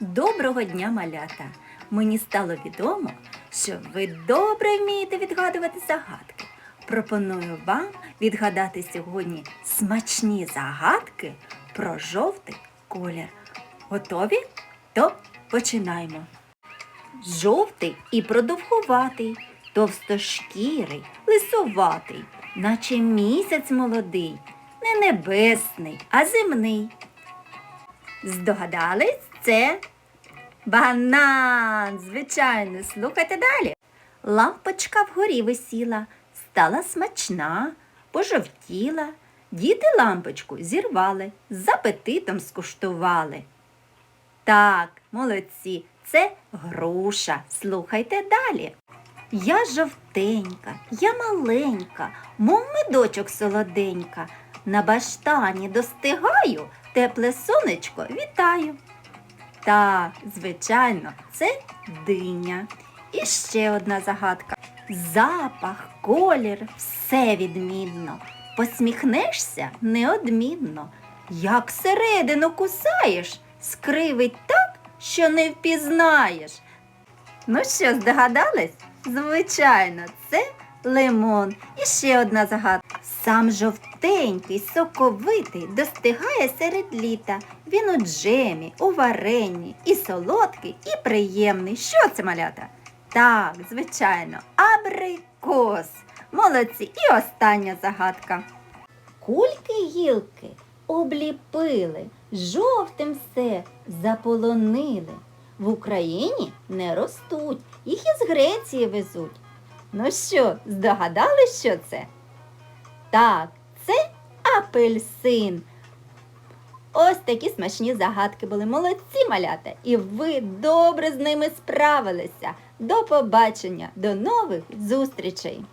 Доброго дня, малята! Мені стало відомо, що ви добре вмієте відгадувати загадки. Пропоную вам відгадати сьогодні смачні загадки про жовтий колір. Готові? То починаємо. Жовтий і продовгуватий, товстошкірий, лисуватий, наче місяць молодий, не небесний, а земний. Здогадались, це банан. Звичайно, слухайте далі. Лампочка вгорі висіла, стала смачна, пожовтіла. Діти лампочку зірвали, з апетитом скуштували. Так, молодці, це груша. Слухайте далі. Я жовтенька, я маленька, мов медочок солоденька. На баштані достигаю, тепле сонечко вітаю. Так, звичайно, це диня. І ще одна загадка. Запах, колір, все відмінно. Посміхнешся неодмінно. Як середину кусаєш, скривить так, що не впізнаєш. Ну що, здогадались? Звичайно, це лимон. І ще одна загадка. Сам жовтенький, соковитий, достигає серед літа. Він у джемі, у варенні, і солодкий, і приємний. Що це малята? Так, звичайно, абрикос. Молодці. І остання загадка. Кульки гілки обліпили, жовтим все заполонили. В Україні не ростуть, їх із Греції везуть. Ну що, здогадали, що це? Так, це апельсин. Ось такі смачні загадки були. Молодці малята, і ви добре з ними справилися. До побачення, до нових зустрічей!